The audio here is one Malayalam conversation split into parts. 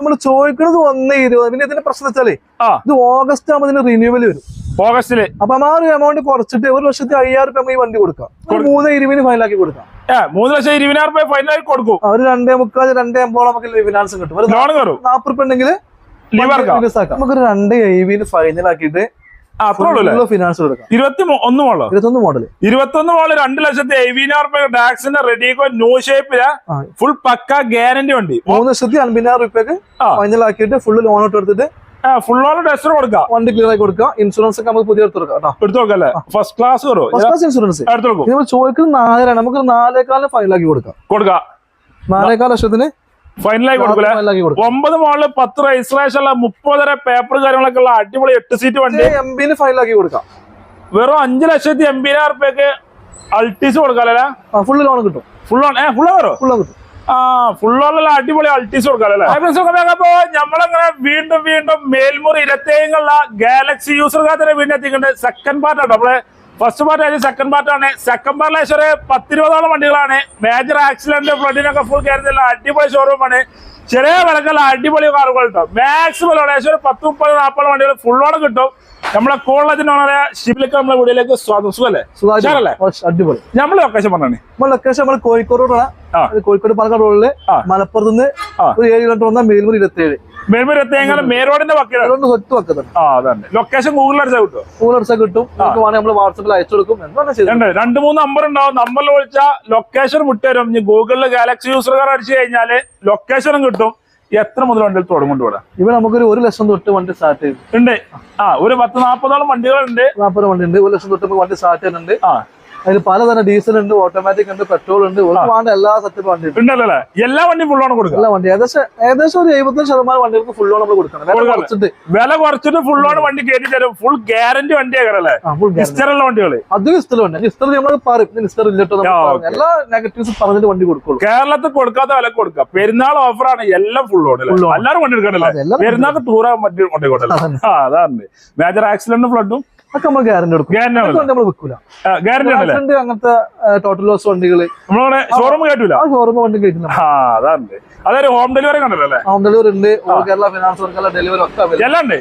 നമ്മൾ ചോദിക്കുന്നത് ഒന്ന് ഇരുപത്. പിന്നെ ഇതിന്റെ പ്രശ്നം വെച്ചാലേ ഇത് ഓഗസ്റ്റ് ആകുമ്പോൾ ഇതിന് റിന്യൂവൽ വരും. ഓഗസ്റ്റിൽ അപ്പൊ ആ ഒരു എമൗണ്ട് കുറച്ചിട്ട് ഒരു ലക്ഷത്തി അയ്യായിരം രൂപ ഈ വണ്ടി കൊടുക്കാം. മൂന്ന് ഇരുപതിന് ഫൈനലാക്കി കൊടുക്കാം. മൂന്ന് ലക്ഷം ഇരുപതിനായിരം രൂപ ഫൈനലായി കൊടുക്കും. അവർ ഒരു രണ്ടേ മുക്കാൽ രണ്ടേ അമ്പോളം നമുക്ക് ഫിനാൻസ് കിട്ടും. നാപ്പത് റുപ്യ ഉണ്ടെങ്കിൽ നമുക്ക് രണ്ട് എഴുപതിന് ഫൈനൽ ആക്കിയിട്ട് ഫിനാൻസ് കൊടുക്കാം. ഇരുപത്തി മൂ- ഒന്ന് മോളോ ഇരുപത്തൊന്ന് മോഡൽ ഇരുപത്തൊന്ന് മോൾ രണ്ട് ലക്ഷത്തി എഴുപതിനായിരം റുപ്യ ടാക്സിന്റെ റെഡിക്കോ ന്യൂ ഷേപ്പിൽ. ഫുൾ പക്ക ഗ്യാരണ്ടി വണ്ടി. മൂന്ന് ലക്ഷത്തി അൻപതിനായിരം റുപ്യക്ക് ആക്കിയിട്ട് ഫുൾ ലോൺ ഇട്ട് എടുത്തിട്ട് ഫുൾ ഓൾ ടെസ്റ്റർ കൊടുക്കാം. വണ്ടി ക്ലിയർ ആയി കൊടുക്കുക. ഇൻഷുറൻസ് ഒക്കെ നമുക്ക് പുതിയ എടുത്ത് കൊടുക്കാം എടുത്ത് കൊടുക്കല്ലേ first class first class insurance എടുത്ത് കൊടുക്കും. നമ്മൾ ചോദിക്കുന്നത് നാലര നമുക്ക് നാലേക്കാലിന് ഫൈനൽ ആക്കി കൊടുക്കാം. കൊടുക്കാം. നാലേക്കാൽ ലക്ഷത്തിന് ഫൈനലായി കൊടുക്കൂലെ? ഒമ്പത് മോളിൽ പത്ത് രജിസ്ട്രേഷൻ ഉള്ള മുപ്പതര പേപ്പർ കാര്യങ്ങളൊക്കെ ഉള്ള അടിപൊളി എട്ട് സീറ്റ് വണ്ടി. എം ബിന് ഫൈനൽ ആക്കി കൊടുക്കാം. വെറും അഞ്ചു ലക്ഷത്തി എൺപതിനായിരം റുപ്യക്ക് അൾട്ടീസ് കൊടുക്കാല്ലേ ഫുള്ള് ലോൺ കിട്ടും. ഫുൾ ലോൺ ഏ ഫുൾ കയറോ ഫുള്ള് കിട്ടും. ആ ഫുൾ അടിപൊളി അൾട്ടീസ് കൊടുക്കാല്ലേ അപ്പോ നമ്മളങ്ങനെ വീണ്ടും വീണ്ടും മേൽമുറി ഇരത്തേങ്ങുള്ള ഗാലക്സി യൂസർക്കാരുടെ വീണ്ടും എത്തിക്കുന്നുണ്ട്. സെക്കൻഡ് പാർട്ടാണ് നമ്മൾ ഫസ്റ്റ് പാർട്ട് അതിന് സെക്കൻഡ് പാർട്ടാണ് സെക്കൻഡ് പാർട്ടിലെ ഒരു പത്തിരുപതോളം വണ്ടികളാണ്. മേജർ ആക്സിഡന്റ് ഫ്ലഡിനൊക്കെ ഫുൾ കയറുന്നില്ല അടിപൊളി ഷോറൂമാണ് ചെറിയ വിലക്കുള്ള അടിപൊളി കാറുകൾ കിട്ടും മാക്സിമം ഏകദേശം ഒരു പത്ത് മുപ്പത് നാൽപ്പത് വണ്ടികൾ ഫുള്ളോടെ കിട്ടും. നമ്മളെ കോളേജിന്റെ ഓണറെ ഷിപ്പിലേക്ക് നമ്മളെ വീടിലേക്ക് സ്വാഗതം. സുഖല്ലേ? അടിപൊളി. നമ്മൾ ലൊക്കേഷൻ പറഞ്ഞു ലൊക്കേഷൻ നമ്മൾ കോഴിക്കോട് റോഡാണ്. കോഴിക്കോട് പാലക്കാട് റോഡിൽ. മലപ്പുറത്ത് നിന്ന്. ഒരു ഏഴ് കിലോമീറ്റർ വന്നാൽ മേൽമുറി ഇരുപത്തി ഏഴ് മേൽമുറി ഇരുപത്തേങ്ങനെ മേരോടിന്റെ വക്കീലാണ് തൊട്ട് വെക്കുന്നുണ്ട്. ആ അതാണ് ലൊക്കേഷൻ ഗൂഗിൾ അടിച്ചാൽ കിട്ടും. ഗൂഗിൾ അടിച്ചാൽ കിട്ടും നമ്മൾ വാട്സപ്പിൽ അയച്ചു കൊടുക്കും എന്താണ് രണ്ട് മൂന്ന് നമ്പർ ഉണ്ടാവും. നമ്പറിൽ വിളിച്ചാൽ ലൊക്കേഷൻ വിട്ടുതരും. ഇനി ഗൂഗിളിൽ ഗാലക്സി യൂസർകാർ അടിച്ചു കഴിഞ്ഞാൽ ലൊക്കേഷനും കിട്ടും. എത്ര മുതൽ വണ്ടികൾ തുടങ്ങുന്നുണ്ട് ഇവിടെ ഇവിടെ നമുക്കൊരു ഒരു ലക്ഷം തൊട്ട് വണ്ടി സ്റ്റാർട്ട് ചെയ്തു ഉണ്ട്. ആ ഒരു പത്ത് നാൽപ്പതോളം വണ്ടികളുണ്ട്. നാൽപ്പത് വണ്ടി ഉണ്ട് ഒരു ലക്ഷം തൊട്ട് വണ്ടി സ്റ്റാർട്ട് ചെയ്യുന്നുണ്ട്. ആ. അതിൽ പലതരം ഡീസൽ ഉണ്ട് ഓട്ടോമാറ്റിക് ഉണ്ട് പെട്രോൾ ഉണ്ട് ഒരുപാട് വേണ്ട എല്ലാ സെറ്റപ്പ് വണ്ടി ഉണ്ട് ഉണ്ടല്ലോ എല്ലാ വണ്ടിയും ഫുള്ളാണ് കൊടുക്കുക. എല്ലാ വണ്ടി ഏകദേശം ഏകദേശം ഒരു എഴുപത്തഞ്ച് ശതമാനം വണ്ടികൾക്ക് ഫുൾ നമ്മൾ കൊടുക്കണം. വില കുറച്ചിട്ട്. വില കുറച്ചിട്ട് ഫുള്ളാണ് വണ്ടി കയറ്റി തരും. ഫുൾ ഗ്യാരണ്ടി ഫുൾ ഇസ്റ്ററുള്ള വണ്ടികൾ. അതും ഇഷ്ടമുണ്ട് ഇഷ്ടം നമ്മൾ പറയും. ഇഷ്ടം ഇല്ലട്ടോ. എല്ലാ നെഗറ്റീവ്സ് പറഞ്ഞിട്ട് വണ്ടി കൊടുക്കുള്ളൂ. കേരളത്തിൽ കൊടുക്കാത്ത വില കൊടുക്കുക. പെരുന്നാൾ ഓഫറാണ് എല്ലാം ഫുൾ ആണ്. എല്ലാവരും വണ്ടി എടുക്കണല്ലേ പെരുന്നാൾ എല്ലാവരും പെരുന്നാൾക്ക് ടൂറാൻ പറ്റി വണ്ടി കൊടുക്കല്ലേ അതാണ്. മേജർ ആക്സിഡന്റ് ഫ്ലഡും അതൊക്കെ നമ്മൾ ഗ്യാരണ്ടി കൊടുക്കും നമ്മൾ വിൽക്കൂല. ഗ്യാരണ്ടി അങ്ങനത്തെ ടോട്ടൽ ലോസ് വണ്ടികൾ. നമ്മളവിടെ ഷോറൂം കേട്ടില്ല ഷോറൂം വണ്ടി അതാണ് അതൊരു ഹോം ഡെലിവറി കണ്ടല്ലോ ഹോം ഡെലിവറി ഉണ്ട്. കേരള ഫിനാൻസ് ഡെലിവറി ഒക്കെ. എല്ലാം ഉണ്ട്.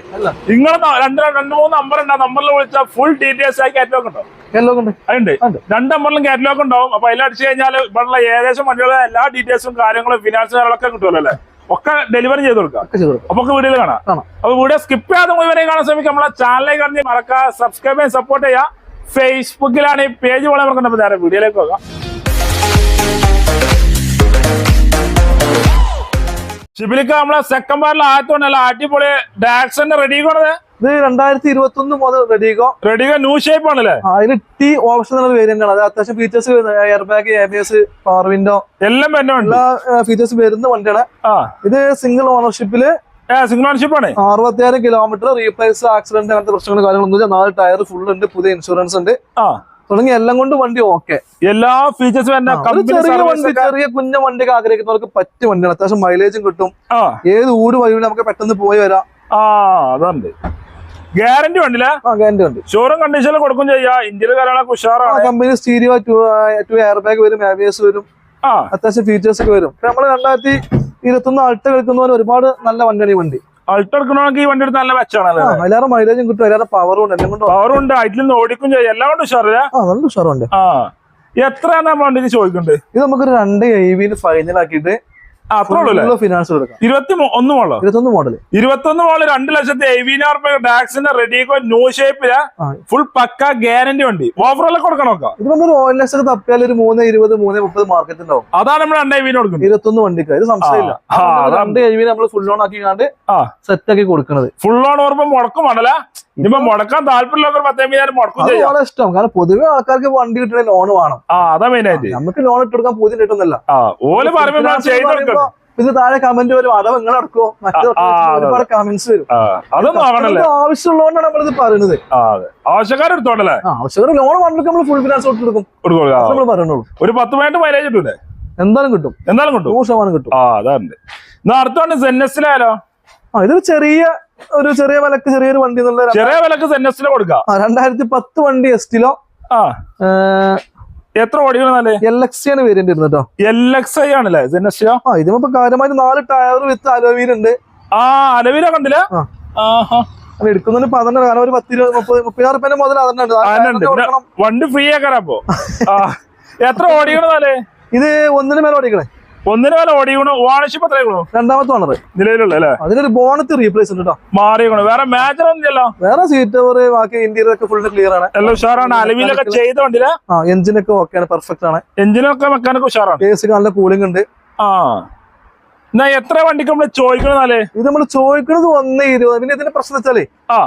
നിങ്ങൾ രണ്ട് രണ്ട് മൂന്ന് നമ്പർ ഉണ്ട്. ആ നമ്പറിൽ വിളിച്ചാൽ ഫുൾ ഡീറ്റെയിൽസ് ആയി കാറ്റലോഗ് ഉണ്ടോ? എല്ലാം ഉണ്ട്. അതുണ്ട്. ഉണ്ട്. രണ്ട് നമ്പറിലും കാറ്റലോഗ് ഉണ്ടാവും. അപ്പൊ അതിൽ അടിച്ചു കഴിഞ്ഞാൽ ഇവിടെയുള്ള ഏകദേശം വണ്ടികളുടെ എല്ലാ ഡീറ്റെയിൽസും കാര്യങ്ങളും ഫിനാൻസ് കാര്യങ്ങളൊക്കെ കിട്ടുമല്ലോ അല്ലേ? ഒക്കെ ഡെലിവറി ചെയ്ത് കൊടുക്കാം അപ്പൊ വീഡിയോയിൽ കാണാം. അപ്പൊ വീഡിയോ സ്കിപ്പ് ചെയ്യാതെ മുഴുവനെ കാണാൻ ശ്രമിക്കാം നമ്മളെ ചാനലിൽ കണ്ടി മറക്കുക സബ്സ്ക്രൈബ് ചെയ്യാൻ സപ്പോർട്ട് ചെയ്യാം ഫേസ്ബുക്കിലാണ് ഈ പേജ് പോലെ മറക്കണ്ട നേരെ വീഡിയോയിലേക്ക് പോകാം. ഷിബിലിക്ക് നമ്മളെ സെക്കൻഡ് പാർട്ടിൽ ആയതുകൊണ്ടല്ല അടിപൊളി ഡാക്സന്റെ റെഡി കൊണ്ടത് ഇത് രണ്ടായിരത്തി ഇരുപത്തി ഒന്ന് മുതൽ റെഡിഗോ. റെഡിഗോ ന്യൂ ഷേപ്പ് ആണല്ലേ? അതിന് ടി ഓപ്ഷൻ ഉള്ള വേരിയന്റ് ആണ്. അത് അത്യാവശ്യം features air bag A B S power window എല്ലാം എല്ലാ ഫീച്ചേഴ്സ് വരുന്ന വണ്ടിയാണ് ഇത് സിംഗിൾ ഓണർഷിപ്പിൽ സിംഗിൾ ഓണർഷിപ്പ് ആണ്. അറുപത്തിയാറ് കിലോമീറ്റർ റീപ്ലേസ് ആക്സിഡന്റ് അങ്ങനത്തെ പ്രശ്നങ്ങളും കാര്യങ്ങളൊന്നും ഇല്ല. നാല് ടയർ ഫുൾ ഉണ്ട് പുതിയ ഇൻഷുറൻസ് ഉണ്ട്. തുടങ്ങി എല്ലാം കൊണ്ട് വണ്ടി ഓക്കെ എല്ലാ ഫീച്ചേഴ്സും ചെറിയ വണ്ടി ചെറിയ കുഞ്ഞ വണ്ടിക്ക് ആഗ്രഹിക്കുന്നവർക്ക് പറ്റിയ വണ്ടിയാണ്. അത്യാവശ്യം മൈലേജും കിട്ടും. ഏത് ഊട് വഴി നമുക്ക് പെട്ടെന്ന് പോയി വരാം. ആ അതുണ്ട് ഗ്യാരണ്ടി ഉണ്ടല്ല? ഗ്യാരണ്ടി ഉണ്ട്. ഷോറൂം കണ്ടീഷനിൽ കൊടുക്കും ചെയ്യാ. ഇന്ത്യയിലെ കാര്യങ്ങളൊക്കെ ഉഷാറാണ്. Company stereo two air bag വരും എ വരും. അത്യാവശ്യം ഫീച്ചേഴ്സ് ഒക്കെ വരും. നമ്മൾ രണ്ടായിരത്തി ഇരുപത്തൊന്ന് അൾട്ട കളിക്കുന്നവർ ഒരുപാട് നല്ല വണ്ടിയാണ് ഈ വണ്ടി. അൾട്ട എടുക്കണമെങ്കിൽ ഈ വണ്ടി എടുത്ത് നല്ല മെച്ചാണല്ലോ എല്ലാവരും അതിലേറെ മൈലേജും കിട്ടും. അതിലേറെ പവറും ഉണ്ട്. എല്ലാം കൊണ്ടും പവറും ഉണ്ട്. ഹൈറ്റിൽ നിന്ന് ഓടിക്കും ചെയ്യാം. എല്ലാം കൊണ്ട് ഉഷാറില്ല? ആ നല്ല ഉഷാറുണ്ട്. ആ. എത്രയാണ് വണ്ടി വണ്ടിക്ക് ചോദിക്കുന്നുണ്ട് ഇത് നമുക്കൊരു രണ്ട് എഴുവിന് ഫൈനൽ ആക്കിയിട്ട് ഫിനാൻസ് കൊടുക്കാം. ഇരുപത്തി ഒന്ന് മോളോ ഇരുപത്തൊന്ന് മോഡൽ ഇരുപത്തൊന്ന് മോൾ രണ്ട് ലക്ഷത്തി എഴുപതിനായിരം റുപ്യ ടാക്സിന്റെ റെഡിക്കോ ന്യൂ ഷേപ്പിൽ ഫുൾ പക്ക ഗ്യാരണ്ടി വണ്ടി. ഓഫറെല്ലാം കൊടുക്കണോക്കാം ഇതിനൊരു ഓയിൽ ലക്ഷം തപ്പിയാൽ ഒരു മൂന്ന് ഇരുപത് മൂന്ന് മുപ്പത് മാർക്കറ്റ് ഉണ്ടാവും. അതാണ് നമ്മൾ രണ്ട് എഴുപതിന് കൊടുക്കുന്നത്. ഇരുപത്തൊന്ന് വണ്ടിക്ക്. ഇത് സംശയമില്ല. രണ്ട് എവിനെ നമ്മൾ ഫുൾ ലോൺ ആക്കി കണ്ട് സെറ്റ് ആക്കി കൊടുക്കുന്നത് ഫുൾ ലോൺ ഓർമ്മ മുടക്കും വേണല്ല ഇനിയിപ്പോ മുടക്കാൻ താല്പര്യമില്ലാത്ത പത്തേമ്പതിനായിരം മുടക്കും അത് ചെയ്യാം. വളരെ ഇഷ്ടം. കാരണം പൊതുവെ ആൾക്കാർക്ക് വണ്ടി കിട്ടണ ലോൺ വേണം. ആ അതാ മെയിൻ ആയിട്ട്. നമുക്ക് ലോൺ ഇട്ടെടുക്കാൻ പൂജ്യം കിട്ടുന്നില്ല. ആ ഓൽ പറയുമ്പോ ഇത് താഴെ കമന്റ് വരും. അടവ് നിങ്ങൾ അടക്കോ ഒരുപാട് കമന്റ്സ് വരും. അതൊന്നും ആവശ്യമുള്ളതുകൊണ്ടാണ് നമ്മളിത് പറയുന്നത് ആ അതെ. ആവശ്യക്കാരെടുത്തോണ്ടല്ലേ ആ ആവശ്യക്കാർ ലോൺ വേണമെങ്കിൽ നമ്മൾ ഫുൾ ഫിനാൻസ് എടുക്കും. ആ. നമ്മൾ പറയണുള്ളൂ. ഒരു പത്ത് പോയിന്റ് മൈലേജ് കിട്ടൂലേ? എന്തായാലും കിട്ടും. എന്തായാലും കിട്ടും. നൂറ് ശതമാനം കിട്ടും. ആ അതാണ് എന്നാ അടുത്തോണ്ട് സെന്നസിലായാലോ ആ ഇതൊരു ചെറിയ ഒരു ചെറിയ വിലക്ക് ചെറിയൊരു വണ്ടി എന്നുള്ള ചെറിയ വിലക്ക് കൊടുക്കാം? രണ്ടായിരത്തി പത്ത് വണ്ടി എസ്റ്റിലോ ആ. എത്ര ഓടികളാണ് എൽ എക്സ് ആണ് വേരിയന്റ് ഇരുന്നത് കേട്ടോ എൽ എക്സ് ഐ ആണല്ലേ സെന്നസിലോ ആ ഇതിപ്പോ കാര്യമായിട്ട് നാല് ടയർ വിത്ത് അലോവീൽ ഉണ്ട്. ആ അലോവീല കണ്ടില്ല ആഹാ. എടുക്കുന്നതിന് പതിനെട്ട് കാരണം ഒരു പത്തി മുപ്പത് മുപ്പതിനായിരം റുപ്യന്റെ മുതൽ അതന്നെ ഉണ്ട്. അത് അതുണ്ട് പിന്നെ കൊടുക്കണം. വണ്ടി ഫ്രീ ആക്കാറപ്പോ എത്ര ഓടിക്കണതാലേ ഇത് ഒന്നിന് മേലെ ഓടിക്കണേ. ഒന്നിന് വില ഓടിക്കണു ഓണർഷിപ്പ് എത്രയാക്കണു രണ്ടാമത്തെ ഓണർ നിലവിലുള്ള അല്ലേ? അതിനൊരു ബോണത്ത് റീപ്ലേസ് ഉണ്ട് കേട്ടോ. മാറിയണു വേറെ മാച്ചർ ഒന്നുമില്ലല്ലോ വേറെ സീറ്റ് ഓവർ ബാക്കി ഇന്റീരിയർ ഒക്കെ ഫുള്ള് ക്ലിയർ ആണ്. എല്ലാം ഉഷാറാണ്. അലവിലൊക്കെ ചെയ്ത വണ്ടിയിലെ? ആ എഞ്ചിനൊക്കെ ഓക്കെയാണ് പെർഫെക്റ്റ് ആണ് എഞ്ചിനൊക്കെ വെക്കാനൊക്കെ ഉഷാറാണ്. കേസ് നല്ല കൂളിംഗ് ഉണ്ട്. ആ. എന്നാ എത്ര വണ്ടിക്ക് നമ്മൾ ചോദിക്കണെന്നാലേ ഇത് നമ്മൾ ചോദിക്കുന്നത് ഒന്ന് ഇരുപത്. പിന്നെ ഇതിന്റെ പ്രശ്നം വെച്ചാലേ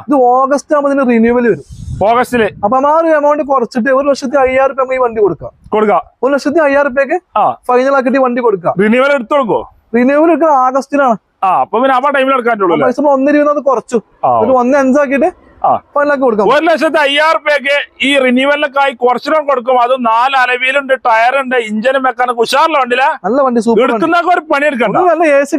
ഇത് ഓഗസ്റ്റ് ആകുമ്പോൾ ഇതിന് റിന്യൂവൽ വരും. ഓഗസ്റ്റിൽ അപ്പൊ ആ ഒരു എമൗണ്ട് കുറച്ചിട്ട് ഒരു ലക്ഷത്തി അയ്യായിരം രൂപ നമുക്ക് ഈ വണ്ടി കൊടുക്കാം. കൊടുക്കാം. ഒരു ലക്ഷത്തി അയ്യായിരം രൂപയ്ക്ക് ആ. ഫൈനൽ ആക്കിട്ട് ഈ വണ്ടി കൊടുക്കാം. റിന്യൂവൽ എടുത്തു കൊടുക്കോ റിന്യൂവൽ എടുക്കുന്നത് ആഗസ്റ്റിനാണ് ആ അപ്പൊ പിന്നെ ആ ടൈമിൽ എടുക്കാൻ പൈസ ഒന്നിരുന്നത് ഒന്ന് ഇരുപത് അത് കുറച്ചു ഒരു ഒന്ന് അഞ്ചാക്കിയിട്ട് ആ. ഫൈനൽ കൊടുക്കാം. ഒരു ലക്ഷത്തി അയ്യായിരം റുപ്യക്ക് ഈ റിന്യൂവലിനൊക്കെ ആയി കുറച്ചിടം കൊടുക്കും. അത് നാല് അലവിയിലുണ്ട് ടയറുണ്ട് ഇഞ്ചിനും വെക്കാനൊക്കെ ഉഷാറില്ല വണ്ടിയില്ല നല്ല വണ്ടി എടുക്കുന്നൊക്കെ ഒരു പണി എടുക്കണ്ട നല്ല എ സി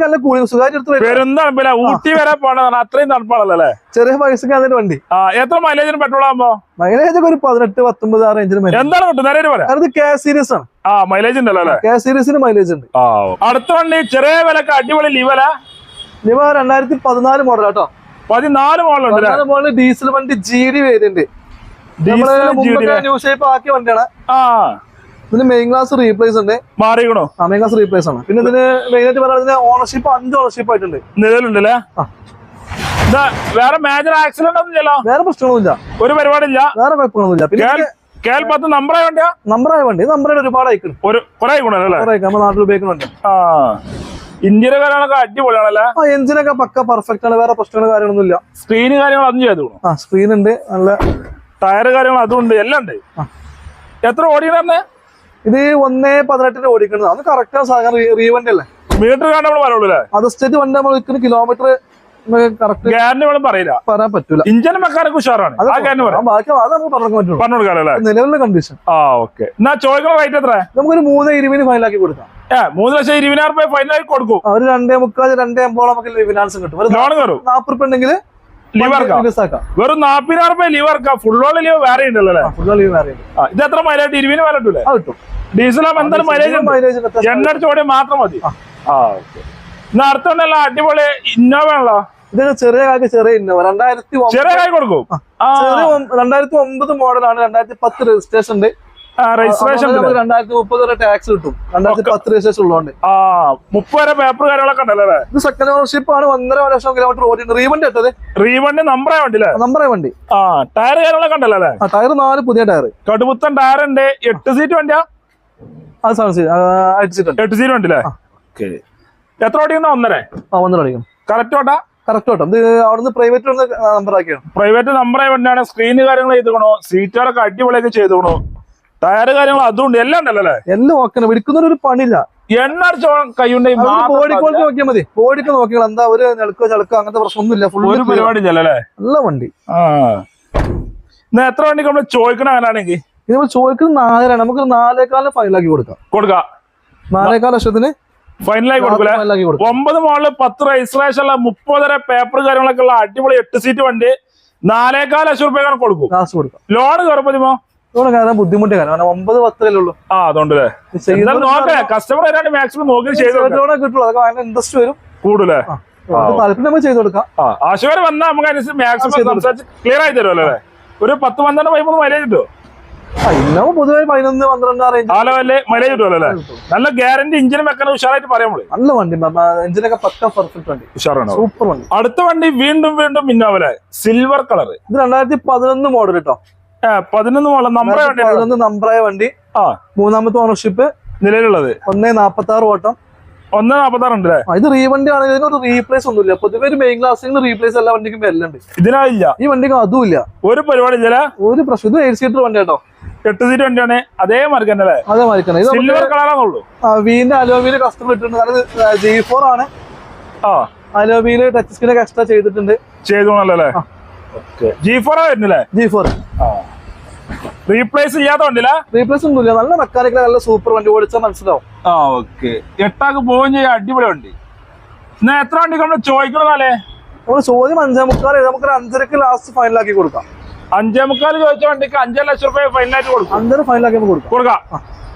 ഊട്ടി വരെ പോണതാണ് അത്രയും തണുപ്പാണല്ലോ അല്ലേ? ചെറിയ പൈസക്ക് അതിന്റെ വണ്ടി. ആ എത്ര മൈലേജിന് പെട്രോൾ ആകുമ്പോ മൈലേജ് ഒക്കെ ഒരു പതിനെട്ട് പത്തൊമ്പത് ആ ഇഞ്ചിന് എന്താണ് കിട്ടും നേരെ പറയാം അത് കെ സീരീസ് ആണ്. ആ മൈലേജ് ഉണ്ടല്ലോ അല്ലേ? കെ സീരീസിന് മൈലേജ് ഉണ്ട്. അടുത്ത വണ്ടി ചെറിയ വിലക്ക് അടിപൊളി ലിവല ലിവ രണ്ടായിരത്തി പതിനാല് മോഡൽ കേട്ടോ പതിനാല് മോളുണ്ട് മോളിൽ മോഡൽ ഡീസൽ വണ്ടി G D variant new shape ആക്കിയ വണ്ടിയാണ്. ആ. ഇതിന് മെയിൻ ക്ലാസ് റീപ്ലേസ് ഉണ്ട്. മാറിക്കണോ ആ മെയിൻ ക്ലാസ് റീപ്ലേസ് ആണ്. പിന്നെ ഇതിന് മെയിൻ ആയിട്ട് പറയുന്നത് ഓണർഷിപ്പ് അഞ്ച് ഓണർഷിപ്പ് ആയിട്ടുണ്ട്. നിലവിലുണ്ടല്ലേ. വേറെ മേജർ ആക്സിഡന്റ് ഒന്നും ഇല്ലല്ലോ? വേറെ പ്രശ്നമൊന്നുമില്ല ഒരു പരിപാടിയില്ല? വേറെ കുഴപ്പമൊന്നുമില്ല പിന്നെ കേൽ കേൽ പത്ത് നമ്പറായ വണ്ടിയാ? നമ്പറായ വണ്ടി. നമ്പറായിട്ട് ഒരുപാട് അയക്കണം ഒരു കുറെ അയക്കണല്ലോ നമ്മുടെ നാട്ടിൽ ഉപയോഗിക്കുന്നുണ്ട് ആ. ഇന്ത്യയിലെ കാര്യങ്ങളൊക്കെ അടിപൊളിയാണല്ലേ? എഞ്ചിനൊക്കെ പക്ക പെർഫെക്റ്റ് ആണ്. വേറെ പ്രശ്നങ്ങൾ കാര്യങ്ങളൊന്നും ഇല്ല സ്ക്രീന് കാര്യങ്ങൾ അതും ചെയ്തു ആ സ്ക്രീൻ ഉണ്ട്. നല്ല ടയർ കാര്യങ്ങൾ അതും ഉണ്ട്. എല്ലാം ഉണ്ട്. എത്ര ഓടിക്കണേ ഇത് ഒന്നേ പതിനെട്ടിന് ഓടിക്കുന്നത് അത് കറക്റ്റ് സാധനം. റീവന്റ് അല്ലേ? മീറ്റർ നമ്മൾ പറയുള്ളൂ അല്ലേ? അത് സ്റ്റേറ്റ് വണ്ടി നമ്മൾ വിൽക്കുന്ന കിലോമീറ്റർ പറയാൻ പറ്റൂല. മെക്കാനിക് ഉഷാറാണ്. നിലവിലെ കണ്ടീഷൻ ആ ഓക്കെ എന്നാ ചോദിക്കുന്ന റേറ്റ് എത്ര നമുക്കൊരു മൂന്ന് ഇരുപതിന് ഫൈനലാക്കി കൊടുക്കാം. മൂന്ന് ലക്ഷം ഇരുപതിനായിരം രൂപ ഫൈനലായി കൊടുക്കും. അവർ ഒരു രണ്ടേ മുക്കാൽ രണ്ടേ അമ്പോളം ഒക്കെ ഫിനാൻസ് കിട്ടും. ലോൺ കയറും. നാപ്പത് റുപ്യ ഉണ്ടെങ്കിൽ വെറും നാപ്പതിനായിരം രൂപ ലീവ് ഇറക്കാം ഫുട്ബോൾ ലീവ് വേറെ ഉണ്ടല്ലോ ലീവ് വേറെ ഇത് എത്ര മൈലേജ് ഇരുപതിന് വില കിട്ടൂലേ കിട്ടും. എന്തായാലും മൈലേജ് എണ്ണ അടിച്ച മാത്രം മതി. ആ. ഓക്കെ. എന്നാ അടുത്തുണ്ടല്ലോ അടിപൊളി ഇന്നോവ ആണല്ലോ. ഇതൊക്കെ ചെറിയ കാക്ക് ചെറിയ ഇന്നോവ രണ്ടായിരത്തി ചെറിയ കായ് കൊടുക്കും? രണ്ടായിരത്തി ഒമ്പത് മോഡലാണ് രണ്ടായിരത്തി പത്ത് രജിസ്ട്രേഷൻ ഉണ്ട്. രജിസ്ട്രേഷൻ രണ്ടായിരത്തി മുപ്പത് വരെ ടാക്സ് കിട്ടും. രണ്ടായിരത്തി പത്ത് രജിസ്ട്രേഷൻ ഉള്ളതുകൊണ്ട്. ആ മുപ്പത് വരെ പേപ്പർ കാര്യങ്ങളൊക്കെ ഉണ്ടല്ലോ ഇത് സെക്കൻഡ് ഓണർഷിപ്പ് ആണ് ഒന്നര ലക്ഷം കിലോമീറ്റർ ഓടിയിട്ടുണ്ട് റീവണ്ടി ഇട്ടത് റീവണ്ടി നമ്പറായ വണ്ടി അല്ലേ? നമ്പറേ വണ്ടി. ആ ടയർ കാര്യങ്ങളൊക്കെ ഉണ്ടല്ലോ ആ ടയർ നാല് പുതിയ ടയർ കടുപ്പത്തൻ ടയർ ഉണ്ട്. എട്ട് സീറ്റ് വണ്ടിയാ? അത് എട്ട് സീറ്റ് വണ്ടി അല്ലേ എത്ര ഓടിക്കുന്ന? ഒന്നര. ആ ഒന്നര ഓടിക്കും കറക്റ്റ് ഓട്ടാ? കറക്റ്റ് കേട്ടോ ഇത് അവിടുന്ന് പ്രൈവറ്റ് ഒന്ന് നമ്പർ ആക്കിയാണ് പ്രൈവറ്റ് നമ്പറായ വണ്ടിയാണ്. സ്ക്രീന് കാര്യങ്ങൾ ചെയ്തുക്കണോ. സീറ്റുകളൊക്കെ അടിപൊളിയൊക്കെ ചെയ്തുക്കണോ. ടയർ കാര്യങ്ങൾ അതുണ്ട് എല്ലാം ഉണ്ടല്ലോ അല്ലേ? എല്ലാം ഓക്കണം വിളിക്കുന്നൊരു ഒരു പണിയില്ല. എണ്ണ അടിച്ച കൈയുണ്ടെങ്കിൽ ബോഡി ക്വാളിറ്റി നോക്കിയാൽ മതി. ബോഡിക്ക് നോക്കിയാൽ എന്താ ഒരു ചെളുക്കോ ചെളുക്കോ അങ്ങനത്തെ പ്രശ്നമൊന്നുമില്ല. ഫുൾ ഒരു പരിപാടി ഇല്ലല്ലോ നല്ല വണ്ടി. ആ. എന്നാ എത്ര വണ്ടി നമ്മൾ ചോദിക്കണം അങ്ങനെയാണെങ്കിൽ ഇത് നമ്മൾ ചോദിക്കുന്നത് നാലാണ് നമുക്ക് നാലേക്കാലിന് ഫൈനലാക്കി കൊടുക്കാം. കൊടുക്കാം. നാലേക്കാൽ ലക്ഷത്തിന് ഫൈനലായി കൊടുക്കൂലേ? കൊടുക്കാം. ഒമ്പത് മോളിൽ പത്ത് രജിസ്ട്രേഷൻ ഉള്ള മുപ്പതര പേപ്പർ കാര്യങ്ങളൊക്കെ ഉള്ള അടിപൊളി എട്ട് സീറ്റ് വണ്ടി നാലേകാൽ ലക്ഷം റുപ്യ കൊടുക്കും. ലോൺ കയറുമ്പോ കാരണം ബുദ്ധിമുട്ട് കാരണം ഒമ്പത് പത്തല്ലേ ഉള്ളൂ. ആ അതുകൊണ്ട് അല്ലേ ഇത് ചെയ്യുന്നവര് എന്തായാലും നോക്കേ കസ്റ്റമർ ആയിട്ട് മാക്സിമം നോക്കി ചെയ്ത് കൊടുക്കാം. ലോണേ കിട്ടുള്ളൂ. അതൊക്കെ ഭയങ്കര ഇൻട്രസ്റ്റ് വരും. കൂടുതലേ ആ. നമുക്ക് താല്പര്യം നമ്മൾ ചെയ്ത് കൊടുക്കാം. ആ ആശുപത്രി വന്നാൽ നമുക്ക് അനുസരിച്ച് മാക്സിമം ചെയ്ത് സംസാരിച്ച് ക്ലിയർ ആയി തരുമല്ലോ അല്ലേ? ഒരു പത്ത് പന്ത്രണ്ട് പതിമൂന്ന് മൈലേജ് കിട്ടുമോ? ആ ഇന്നോ പൊതുവെ പതിനൊന്ന് പന്ത്രണ്ട് ആ റേഞ്ച് ആ ലെവലിൽ മൈലേജ് കിട്ടുമല്ലോ അല്ലേ? നല്ല ഗ്യാരണ്ടി ഇഞ്ചിനും വെക്കണം ഉഷാറായിട്ട് പറയാൻ നമ്മൾ. നല്ല വണ്ടി. എഞ്ചിനൊക്കെ പക്ക പെർഫെക്റ്റ് വണ്ടി. ഉഷാറാണ്. സൂപ്പർ വണ്ടി. അടുത്ത വണ്ടി വീണ്ടും വീണ്ടും ഇന്നോവലെ സിൽവർ കളർ ഇത് രണ്ടായിരത്തി പതിനൊന്ന് മോഡൽ കേട്ടോ പതിനൊന്ന് നമ്പറേ വണ്ടി പതിനൊന്ന് നമ്പറായ വണ്ടി. ആ. മൂന്നാമത്തെ ഓണർഷിപ്പ് നിലവിലുള്ളത്? ഒന്നേ നാപ്പത്തി ആറ് ഓട്ടം. ഒന്ന് നാപ്പത്താറ് ഉണ്ട് ഇത് റീവണ്ടി ആണെങ്കിൽ ഇതിനൊരു റീപ്ലേസ് ഒന്നുമില്ല. പൊതുവെ ഒരു മെയിൻ ക്ലാസ്സിൽ റീപ്ലേസ് എല്ലാ വണ്ടിക്കും വരലുണ്ട്. ഇതിനായില്ല? ഈ വണ്ടിക്ക് അതുമില്ല. ഒരു പരിപാടി ഇല്ല ഒരു പ്രശ്നം. ഇത് എയ്റ്റ് സീറ്റർ വണ്ടി കേട്ടോ. എട്ട് സീറ്റ് വണ്ടിയാണ്. അതേ മാർക്ക് തന്നെ അതേ നമുക്ക് സിൽവർ കളറാണുള്ളൂ വീന്റെ അലോവിയിൽ കസ്റ്റമർ ഇട്ടിട്ടുണ്ട്. അതായത് ജി ഫോർ ആണ്. ആ. അലോവിയിൽ ടച്ച് സ്ക്രീനൊക്കെ എക്സ്ട്രാ ചെയ്തിട്ടുണ്ട്. ചെയ്തോണല്ലേ ആ. ജി ഫോർ വരുന്നില്ലേ ജി ഫോർ റീപ്ലേസ് ചെയ്യാത്ത വണ്ടിയില്ല റീപ്ലേസ് ഒന്നുമില്ല. നല്ല മെക്കാനിക്കൽ നല്ല സൂപ്പർ വണ്ടി ഓടിച്ചാൽ മനസ്സിലാവും. ആ ഓക്കെ എട്ടാക്ക് പോവുകയും ചെയ്യാൻ അടിപൊളി വണ്ടി. എന്നാ എത്ര വണ്ടി നമ്മൾ ചോദിക്കണതാലേ നമ്മൾ ചോദ്യം അഞ്ചേ മുക്കാൽ നമുക്ക് അഞ്ചരക്ക് ലാസ്റ്റ് ഫൈനലാക്കി കൊടുക്കാം. അഞ്ചേ മുക്കാൽ ചോദിച്ച വണ്ടിക്ക് അഞ്ചര ലക്ഷം രൂപ ഫൈനലായിട്ട് കൊടുക്കും. അഞ്ചര ഫൈനലാക്കി നമുക്ക് കൊടുക്കാം. കൊടുക്കാം.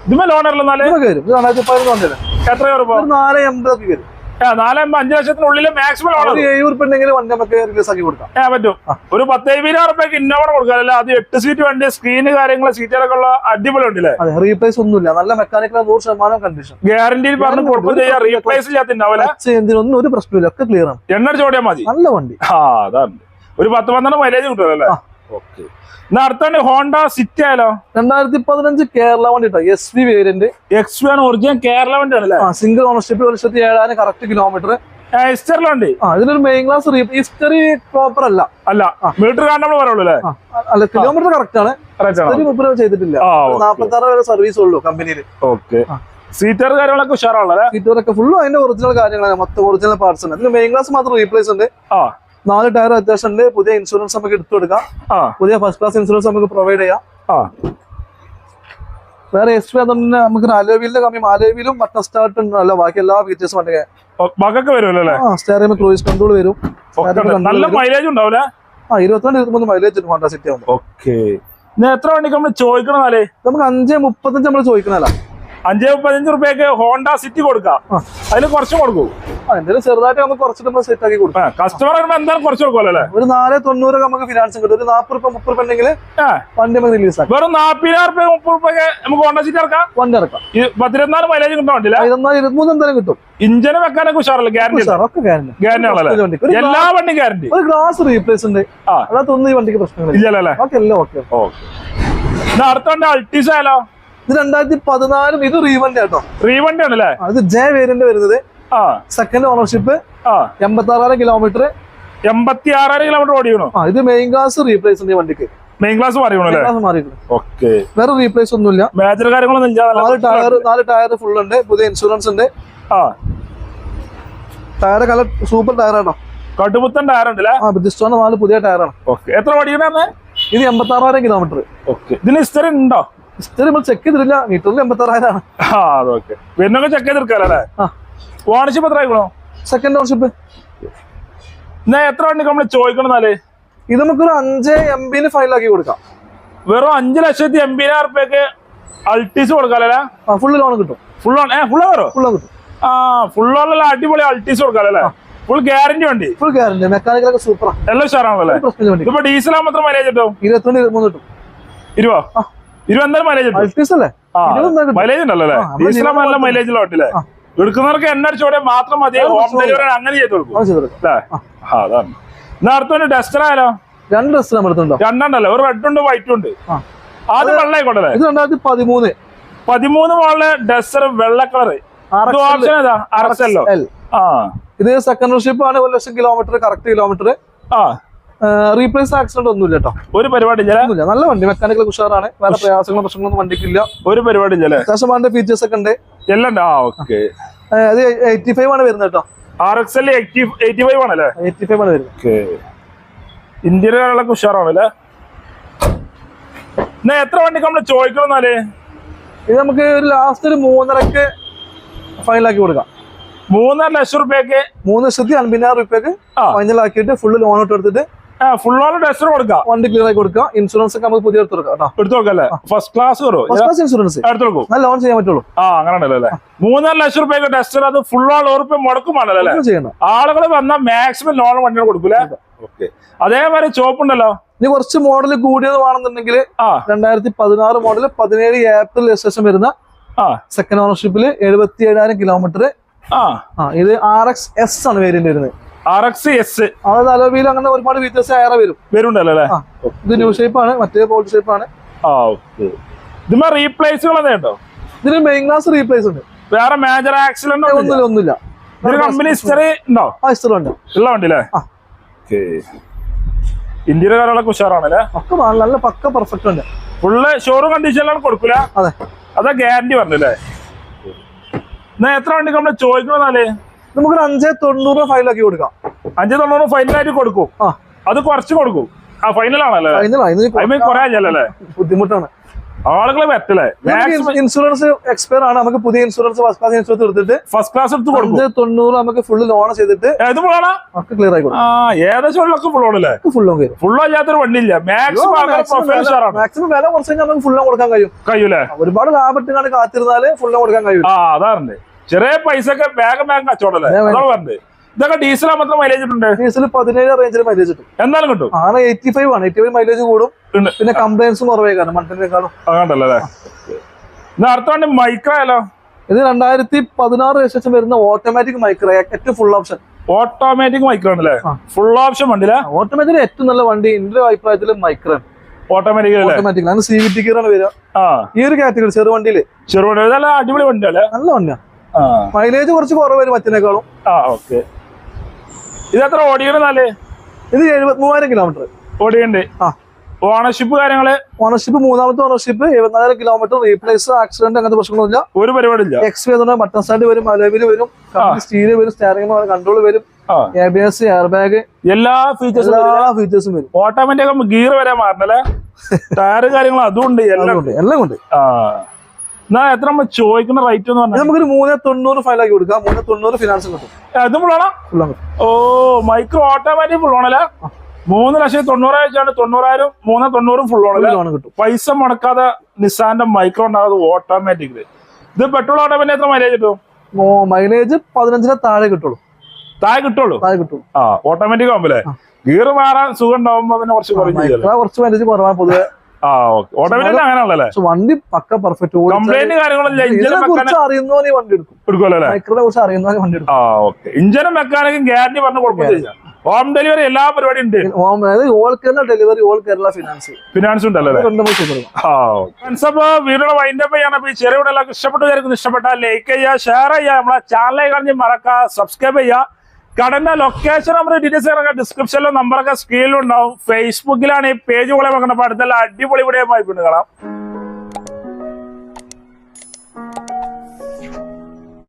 ഇതുമേ ലോൺ ഇതൊക്കെ വരും ഇത് രണ്ടായിരത്തി പതിനൊന്ന് വണ്ടിയല്ലേ എത്ര നാല് എൺപതൊക്കെ വരും. അഞ്ച് ലക്ഷത്തിനുള്ളിൽ മാക്സിമം ഉണ്ടെങ്കിൽ വണ്ടി നമുക്ക് റിലീസ് ആക്കി കൊടുക്കാം. ഏ പറ്റും. ഒരു പത്തേപതിനായിരം റുപ്യക്ക് ഇന്നോവ കൊടുക്കാനല്ല അത് എട്ട് സീറ്റ് വണ്ടി സ്ക്രീന് കാര്യങ്ങൾ സീറ്റുകളൊക്കെ ഉള്ള അടിപൊളി ഉണ്ടല്ലേ റീപ്ലേസ് ഒന്നുമില്ല. നല്ല മെക്കാനിക്കൽ നൂറ് ശതമാനം കണ്ടീഷൻ ഗ്യാരണ്ടിയിൽ പറഞ്ഞ് കൊടുക്കും ചെയ്യാം. റീപ്ലേസ് ചെയ്യാത്തിണ്ടാവില്ല ഒരു പ്രശ്നമില്ല ഒക്കെ ക്ലിയർ ആണ്. എണ്ണ ചോടിയാൽ മതി. നല്ല വണ്ടി. ആ അതാണ്. ഒരു പത്ത് പന്ത്രണ്ട് മൈലേജ് കിട്ടുമല്ലോ ആ. ഓക്കെ. എന്നാ ഹോണ്ട സിറ്റി ആയാലോ? രണ്ടായിരത്തി പതിനഞ്ച് കേരള വണ്ടിട്ടോ എസ് വി വേരിയന്റ് എക്സ് ആണ് ഒറിജിനൽ കേരള വണ്ടി ആണല്ലേ ആ സിംഗിൾ ഓണർഷിപ്പ് ഒരു ലക്ഷത്തി ഏഴായിരം കറക്റ്റ് കിലോമീറ്റർ ആ ഇതിനൊരു മെയിൻ ക്ലാസ് ഹിസ്റ്ററി പ്രോപ്പർ അല്ല. അല്ല മീറ്റർ കാണാൻ നമ്മൾ പറയുള്ളൂ അല്ലേ അല്ല കിലോമീറ്റർ കറക്റ്റ് ആണ്. മുപ്പത് ചെയ്തിട്ടില്ല. നാപ്പത്തി ആറ് വരെ സർവീസ് ഉള്ളൂ കമ്പനിയിൽ ഓക്കെ. സീറ്റർ കാര്യങ്ങളൊക്കെ ഉഷാറാണല്ലേ സീറ്റൊക്കെ ഫുള്ളും അതിന്റെ ഒറിജിനൽ കാര്യങ്ങളാണ്. മൊത്തം ഒറിജിനൽ പാർട്സ് ഉണ്ട് ഇതിന് മെയിൻ ക്ലാസ് മാത്രം റീപ്ലേസ് ഉണ്ട്. ആ. നാല് ടയർ അത്യാവശ്യം ഉണ്ട്. പുതിയ ഇൻഷുറൻസ് നമുക്ക് എടുത്തു കൊടുക്കാം. പുതിയ ഫസ്റ്റ് ക്ലാസ് ഇൻഷുറൻസ് നമുക്ക് പ്രൊവൈഡ് ചെയ്യാം. വേറെ എക്സ്ട്രാ തന്നെ നമുക്ക് അലോവിയിലെ കമ്മി അലോവിയിലും മട്ടൺ സ്റ്റാർട്ട് ഉണ്ടല്ലോ ബാക്കി എല്ലാ ഫീച്ചേഴ്സും ഉണ്ടെങ്കിൽ. മകൾക്ക് വരുമല്ലോ സ്റ്റേറിയം ക്രൂയിസ് കൺട്രോൾ വരും. ഉണ്ട്. നല്ല മൈലേജ് ഉണ്ടാവില്ല ആ ഇരുപത്തിരണ്ട് ഇരുപത്തിമൂന്ന് മൈലേജ് ഉണ്ട് ഹോണ്ട സിറ്റി ആവുമ്പോൾ ഓക്കെ എത്ര വണ്ടിക്ക് നമ്മൾ ചോദിക്കണമെന്നാലേ നമുക്ക് അഞ്ച് മുപ്പത്തഞ്ച് നമ്മൾ ചോദിക്കണല്ല അഞ്ചേ പതിനഞ്ച് റുപ്യക്ക് ഹോണ്ട സിറ്റി കൊടുക്കാം. അതിന് അതിൽ കുറച്ച് കൊടുക്കും. എന്തെങ്കിലും ചെറുതായിട്ട് നമുക്ക് കുറച്ചിട്ട് സെറ്റ് ആക്കി കൊടുക്കാം. കസ്റ്റമർ എന്തായാലും കുറച്ച് കൊടുക്കുമല്ലോ അല്ലേ? ഒരു നാല് തൊണ്ണൂറ് നമുക്ക് ഫിനാൻസ് കിട്ടും. ഒരു നാൽപ്പത് രൂപ മുപ്പത് രൂപ ഉണ്ടെങ്കിൽ വണ്ടി നമുക്ക് റിലീസ് ആക്കാം. വെറും നാപ്പതിനായിരം റുപ്യ മുപ്പത് റുപ്യക്ക് നമുക്ക് ഹോണ്ട സിറ്റി ഇറക്കാം? വണ്ടി ഇറക്കാം. ഈ പത്തിരുപത്തിനാല് മൈലേജ് കിട്ടാൻ വണ്ടിയില്ല ഇരുപത്തിനാല് ഇരുപത്തിമൂന്ന് എന്തായാലും കിട്ടും. ഇഞ്ചിന് വെക്കാനൊക്കെ ഉഷാറല്ലേ? ഗ്യാരണ്ടി ഗ്യാരണ്ടി ആണല്ലേ? എല്ലാ വണ്ടി ഗ്യാരണ്ടി ഒരു ഗ്ലാസ് റീപ്ലേസ് ഉണ്ട്. അതൊന്നും ഈ വണ്ടിക്ക് പ്രശ്നമില്ല ഇല്ലല്ലോ? ഓക്കെ ഓക്കെ അടുത്ത വണ്ടി അൾട്ടീസ് ആയാലോ? ഇത് രണ്ടായിരത്തി പതിനാലും ഇത് റീവണ്ടി ആട്ടോ. റീവണ്ടി ആണല്ലേ അത് ഇത് ജെ വേരിയന്റ് വരുന്നത്. ആ. സെക്കൻഡ് ഓണർഷിപ്പ് ആ. എൺപത്തി ആറായിരം കിലോമീറ്റർ എൺപത്തി ആറായിരം കിലോമീറ്റർ ഓടിയണോ ഇത് മെയിൻ ക്ലാസ് റീപ്ലേസ് ഉണ്ട് വണ്ടിക്ക്. മെയിൻ ക്ലാസ് ഓക്കെ വേറെ റീപ്ലേസ് ഒന്നുമില്ല. മേജർ കാര്യങ്ങളൊന്നും ഇല്ല നാല് ടയർ നാല് ടയർ ഫുൾ ഉണ്ട്. പുതിയ ഇൻഷുറൻസ് ഉണ്ട്. ആ. ടയർ കല സൂപ്പർ ടയർ ആണോ കടുമുത്തൻ ടയർ ഉണ്ടല്ലേ ആ നാല് പുതിയ ടയറാണ് ഓക്കെ എത്ര ഓടിക്കണേ ഇത് എൺപത്തി ആറായിരം കിലോമീറ്റർ ഓക്കെ ഇതിന് ഹിസ്റ്ററി ഉണ്ടോ? ഹിസ്റ്ററി നമ്മൾ ചെക്ക് ചെയ്തിട്ടില്ല. മീറ്ററിൽ എൺപത്തി ആറായിരം ആണ് ആ അതൊക്കെ പിന്നെ ചെക്ക് ചെയ്തെടുക്കാല്ലേ ഓണർഷിപ്പ് എത്ര ആയിക്കണോ സെക്കൻഡ് ഓണർഷിപ്പ് എന്നാ എത്ര വണ്ടി നമ്മൾ ചോദിക്കണമെന്നാൽ ഇത് നമുക്കൊരു അഞ്ച് എം ബിന് ഫയലാക്കി കൊടുക്കാം. വെറും അഞ്ച് ലക്ഷത്തി എൺപതിനായിരം റുപ്യക്ക് അൾട്ടീസ് കൊടുക്കാല്ലേ ഫുൾ ലോൺ കിട്ടും. ഫുൾ ഓൺ ഏ ഫുൾ ഓവറോ ഫുൾ കിട്ടും. ആ ഫുൾ ഓണല്ല അടിപൊളി അൾട്ടീസ് കൊടുക്കാല്ലേ ഫുൾ ഗ്യാരണ്ടി വണ്ടി. ഫുൾ ഗ്യാരണ്ടി മെക്കാനിക്കലൊക്കെ സൂപ്പറാണ് എല്ലാം ഉഷാറാണല്ലേ ഇപ്പൊ മാത്രം മൈലേജ് കിട്ടും? ഇരുപത്തിരണ്ട് ഇരുപത്തിമൂന്ന് കിട്ടും. ഇരുപോ ആ. ഇരുപത് മൈലേജ് അല്ലേ. മൈലേജ് ഉണ്ടല്ലോ ഡീസൽ നല്ല മൈലേജ് ലോട്ടില്ലേ എടുക്കുന്നവർക്ക് എണ്ണ അടിച്ചോടെ മാത്രം മതി. ഹോം ഡെലിവറി അങ്ങനെ ചെയ്ത് കൊടുക്കും. അതാണ്. എന്നാ അടുത്ത ഡസ്റ്റർ ആയാലോ? രണ്ട് ഡസ്റ്റർ നമ്മൾ എടുത്തുണ്ടോ രണ്ടെണ്ണല്ലേ? ഒരു റെഡ് ഉണ്ട് വൈറ്റ് ഉണ്ട്. ആദ്യം വെള്ളായിക്കോട്ടെ ഇത് രണ്ടായിരത്തി പതിമൂന്ന്. പതിമൂന്ന് മോളിലെ ഡസ്റ്റർ വെള്ള കളർ ഓപ്ഷൻ ഏതാ? അറക്സല്ലോ ആ. ഇത് സെക്കൻഡ് ഷിപ്പ് ആണ്. ഒരു ലക്ഷം കിലോമീറ്റർ കറക്റ്റ് കിലോമീറ്റർ ആ. റീപ്ലേസ് ആക്സിഡന്റ് ഒന്നുമില്ല കേട്ടോ. ഒരു പരിപാടി ഇല്ല നല്ല വണ്ടി മെക്കാനിക്കൽ ഉഷാറാണ്. വേറെ പ്രയാസങ്ങളും പ്രശ്നങ്ങളൊന്നും വണ്ടിക്കില്ല. ഒരു പരിപാടി ഇല്ല അത്യാവശ്യം വേണ്ട ഫീച്ചേഴ്സ് ഒക്കെ ഉണ്ട്. എല്ലാം അത് എയ്റ്റി ഫൈവ് ആണ് വരുന്നത് കേട്ടോ. R X L eighty five ആണല്ലേ? എയ്റ്റി ഫൈവ് ആണ് വരുന്നത്. ഇന്ത്യയിലൊക്കെ ഉഷാറാണല്ലേ എത്ര വണ്ടി നമ്മൾ ഇത് നമുക്ക് ഒരു ലാസ്റ്റ് ഒരു മൂന്നരക്ക് ഫൈനലാക്കി കൊടുക്കാം. മൂന്നര ലക്ഷം റുപ്യക്ക് മൂന്ന് ലക്ഷത്തി അൻപതിനായിരം റുപ്യക്ക് ആ. ഫൈനലാക്കിയിട്ട് ഫുള്ള് ലോൺ ഇട്ട് എടുത്തിട്ട് ഫുൾ ഓൾ ഡസ്റ്റർ കൊടുക്കാം. വണ്ടി ക്ലിയർ ആയി കൊടുക്കുക. ഇൻഷുറൻസ് ഒക്കെ നമുക്ക് പുതിയ എടുത്ത് കൊടുക്കാം എടുത്തു നോക്കല്ലേ ഫസ്റ്റ് ക്ലാസ് കയറുമോ ഫസ്റ്റ് ക്ലാസ് ഇൻഷുറൻസ് എടുത്തു നോക്കൂ നല്ല ലോൺ ചെയ്യാൻ പറ്റുള്ളൂ. ആ അങ്ങനെ ഉണ്ടല്ലോ അല്ലേ? മൂന്നര ലക്ഷം റുപ്യക്ക് ടെസ്റ്റർ അത് ഫുൾ ഓൾ ഉറുപ്പ് മുടക്കുമാണല്ലോ അല്ലേ? ഒന്നും ചെയ്യണ്ട ആളുകൾ വന്നാൽ മാക്സിമം ലോൺ വണ്ടികൾ കൊടുക്കൂലേ? ഓക്കെ അതേമാതിരി ചോപ്പുണ്ടല്ലോ ഇനി കുറച്ച് മോഡൽ കൂടിയത് വേണമെന്നുണ്ടെങ്കിൽ ആ. രണ്ടായിരത്തി പതിനാറ് മോഡൽ പതിനേഴ് ഏപ്രിൽ രജിസ്ട്രേഷൻ വരുന്ന ആ. സെക്കൻഡ് ഓണർഷിപ്പിൽ എഴുപത്തി ഏഴായിരം കിലോമീറ്റർ ആ. ആ ഇത് ആർ എക്സ് എസ് ആണ് വേരിയന്റ് വരുന്നത്. ആർ എക്സ് എസ് അതായത് അലോബിയിൽ അങ്ങനെ ഒരുപാട് ഫീച്ചേഴ്സ് ഏറെ വരും. വരുന്നുണ്ടല്ലോ അല്ലേ? ഇത് ന്യൂ ഷേപ്പ് ആണ് മറ്റേ ബോൾഡ് ഷേപ്പ് ആണ്. ആ ഓക്കെ ഇതുമ്പോ റീപ്ലേസുകൾ കേട്ടോ ഇതിന് മെയിൻ ഗ്ലാസ് റീപ്ലേസ് ഉണ്ട്. വേറെ മേജർ ആക്സിഡന്റ് ഒന്നുമില്ല ഒന്നുമില്ല. ഇതിന് കമ്പനി ഹിസ്റ്ററി ഉണ്ടോ? ആ ഹിസ്റ്ററി ഉണ്ട്. ഉള്ള വണ്ടി അല്ലേ. ഓക്കെ ഇന്ത്യയിലെ കാര്യങ്ങളൊക്കെ ഉഷാറാണല്ലേ? ഒക്കെ നല്ല- നല്ല പക്ക പെർഫെക്റ്റ് ഉണ്ട്. ഫുള്ള് ഷോറൂം കണ്ടീഷനിലാണ് കൊടുക്കൂല? അതെ. അതാ ഗ്യാരണ്ടി പറഞ്ഞല്ലേ? എന്നാ എത്ര വണ്ടി നമ്മൾ ചോദിക്കണമെന്നാൽ നമുക്കൊരു അഞ്ചേ തൊണ്ണൂറ് ഫൈനലാക്കി കൊടുക്കാം. അഞ്ച് തൊണ്ണൂറ് ഫൈനലായിട്ട് കൊടുക്കും. ആ. അത് കുറച്ച് കൊടുക്കും. ആ കുറെ അല്ലേ? ബുദ്ധിമുട്ടാണ്. ആളുകളെ പറ്റല്ലേ ഇൻഷുറൻസ് എക്സ്പയർ ആണ്. നമുക്ക് പുതിയ ഇൻഷുറൻസ് ഫസ്റ്റ് ക്ലാസ് ഇൻഷുറൻസ് എടുത്തിട്ട് ഫസ്റ്റ് ക്ലാസ് എടുത്ത് കൊടുക്കും. തൊണ്ണൂറ് നമുക്ക് ഫുള്ള് ലോൺ ചെയ്തിട്ട് ഏത് ഫുള്ളാണ് ക്ലിയർ ആയി കൊടുക്കും. ആ ഏകദേശം ഉള്ളൊക്കെ ഫുള്ളോണല്ലേ ഫുൾ ലോൺ കയറും. ഫുള്ളോ അല്ലാത്തൊരു വണ്ടിയില്ല. മാക്സിമം മാക്സിമം വില കുറച്ച് കഴിഞ്ഞാൽ നമുക്ക് ഫുൾ ലോൺ കൊടുക്കാൻ കഴിയും. കഴിയൂലേ? ഒരുപാട് ലാഭം ഇട്ടുകൊണ്ട് കാത്തിരുന്നാൽ ഫുൾ ലോൺ കൊടുക്കാൻ കഴിയും. ആ അതാറുണ്ട് ചെറിയ പൈസ ഒക്കെ വേഗം വേഗം കച്ചവടല്ലേ അതാണ് പറഞ്ഞത്? ഇതൊക്കെ ഡീസൽ മാത്രം മൈലേജ് ഉണ്ട് ഡീസൽ പതിനേഴ് റേഞ്ചിൽ മൈലേജ് കിട്ടും. എന്നാലും കിട്ടും? ആണ്. എയ്റ്റി ഫൈവ് ആണ് എയ്റ്റി ഫൈവ് മൈലേജ് കൂടും പിന്നെ കംപ്ലൈൻസ് കുറവേ കാരണം അല്ലേ? ഇത് അടുത്ത വണ്ടി ഇത് രണ്ടായിരത്തി പതിനാറ് രജിസ്ട്രേഷൻ വരുന്ന ഓട്ടോമാറ്റിക് മൈക്രോ ഏറ്റവും ഫുൾ ഓപ്ഷൻ ഓട്ടോമാറ്റിക് മൈക്രോ ആണല്ലേ? ഫുൾ ഓപ്ഷൻ വണ്ടി ഓട്ടോമാറ്റിക് ഏറ്റവും നല്ല വണ്ടി എന്റെ അഭിപ്രായത്തിൽ മൈക്രോ ഓട്ടോമാറ്റിക് ഓട്ടോമാറ്റിക് ആണ് സി വി ടി ഗിയറാണ് വരിക. ഈ ഒരു കാറ്റഗറി ചെറുവണ്ടിയിൽ ചെറുവണ്ടി അടിപൊളി വണ്ടിയല്ലേ നല്ല വണ്ടിയാണ് മൈലേജ് കുറച്ച് കുറവ് വരും മറ്റേക്കാളും ആ ഓക്കെ. ഇത് എത്ര ഓടിക്കണെന്നാലേ ഇത് എഴുപത്തി മൂവായിരം കിലോമീറ്റർ ഓടിയുണ്ട് ആ. ഓണർഷിപ്പ് കാര്യങ്ങൾ? ഓണർഷിപ്പ് മൂന്നാമത്തെ ഓണർഷിപ്പ് എഴുപത്തിനായിരം കിലോമീറ്റർ റീപ്ലേസ് ആക്സിഡന്റ് അങ്ങനത്തെ പ്രശ്നങ്ങളൊന്നുമില്ല. ഒരു പരിപാടിയില്ല. എക്സ് വരുന്ന ബട്ടൺ സ്റ്റാൻഡ് വരും അലോവിൽ വരും സ്റ്റീൽ വരും സ്റ്റാറിംഗ് കൺട്രോൾ വരും ആ. A B S air bag എല്ലാ ഫീച്ചേഴ്സും എല്ലാ ഫീച്ചേഴ്സും വരും. ഓട്ടോമാറ്റിക് ഗിയർ വരെ മാറണല്ലേ? ടയർ കാര്യങ്ങളും അതും ഉണ്ട് എല്ലാം ഉണ്ട് എല്ലാം ഉണ്ട്. ആ. എത്ര നമ്മൾ ചോദിക്കുന്ന റേറ്റ് എന്ന് പറഞ്ഞാൽ നമുക്കൊരു മൂന്ന് തൊണ്ണൂറ് ഫയൽ ആക്കി കൊടുക്കാം. മൂന്ന് തൊണ്ണൂറ് ഫിനാൻസ് കിട്ടും. ഇതും ഫുള്ളാണോ ഓ മൈക്രോ ഓട്ടോമാറ്റിക് ഫുൾ ആണല്ലേ മൂന്ന് ലക്ഷത്തി തൊണ്ണൂറായിരം വെച്ചാണ് തൊണ്ണൂറായിരം മൂന്ന് തൊണ്ണൂറും ഫുൾ ലോൺ കിട്ടും. പൈസ മുടക്കാതെ നിസാന്റെ മൈക്രോ ഉണ്ടാകാതെ ഓട്ടോമാറ്റിക് ഇത് പെട്രോൾ ഓട്ടോമാറ്റിക് എത്ര മൈലേജ് കിട്ടും? മൈലേജ് പതിനഞ്ചിന് താഴെ കിട്ടുള്ളൂ. താഴെ കിട്ടുള്ളൂ? താഴെ കിട്ടും ആ ഓട്ടോമാറ്റിക് ആകുമ്പല്ലേ ഗിയർ മാറാൻ സുഖം ഉണ്ടാവുമ്പോ പിന്നെ കുറച്ച് കുറച്ച് മൈലേജ് കുറവാണ് പൊതുവെ. വണ്ടി പക്ക പെർഫെക്റ്റ് ഇതിനെ കുറിച്ച് അറിയുന്നവന് വണ്ടി എടുക്കും. എടുക്കുമല്ലോ അല്ലേ? മൈക്രോനെ കുറിച്ച് അറിയുന്നവന് വണ്ടി എടുക്കും. ഇഞ്ചിനും മെക്കാനിക്കും ഗ്യാരണ്ടി പറഞ്ഞു കൊടുക്കും. ഹോം ഡെലിവറി എല്ലാ പരിപാടിയും ഉണ്ട്. അതായത് all Kerala delivery all Kerala finance finance ഉണ്ടല്ലോ അല്ലേ? രണ്ട് നമുക്ക് കൊടുക്കാം ആ ഫ്രണ്ട്സ് അപ്പൊ വൈൻഡപ്പ് ചെയ്യണം. ഈ ചെറിയ എല്ലാവർക്കും ഇഷ്ടപ്പെട്ടു ഇഷ്ടപ്പെട്ടാൽ ലൈക്ക് ചെയ്യുക ഷെയർ ചെയ്യുക. നമ്മളെ ചാനലിൽ കഴിഞ്ഞ് മറക്കുക സബ്സ്ക്രൈബ് ചെയ്യുക. കടന്റെ ലൊക്കേഷൻ നമ്പർ ഡീറ്റെയിൽസ് ഇറങ്ങാം. ഡിസ്ക്രിപ്ഷനിലും നമ്പറൊക്കെ സ്ക്രീനിലുണ്ടാവും ഫേസ്ബുക്കിലാണ് ഈ പേജ് പോലെ വെക്കണം അടുത്തുള്ള അടിപൊളി വീഡിയോ ആയി കാണാം.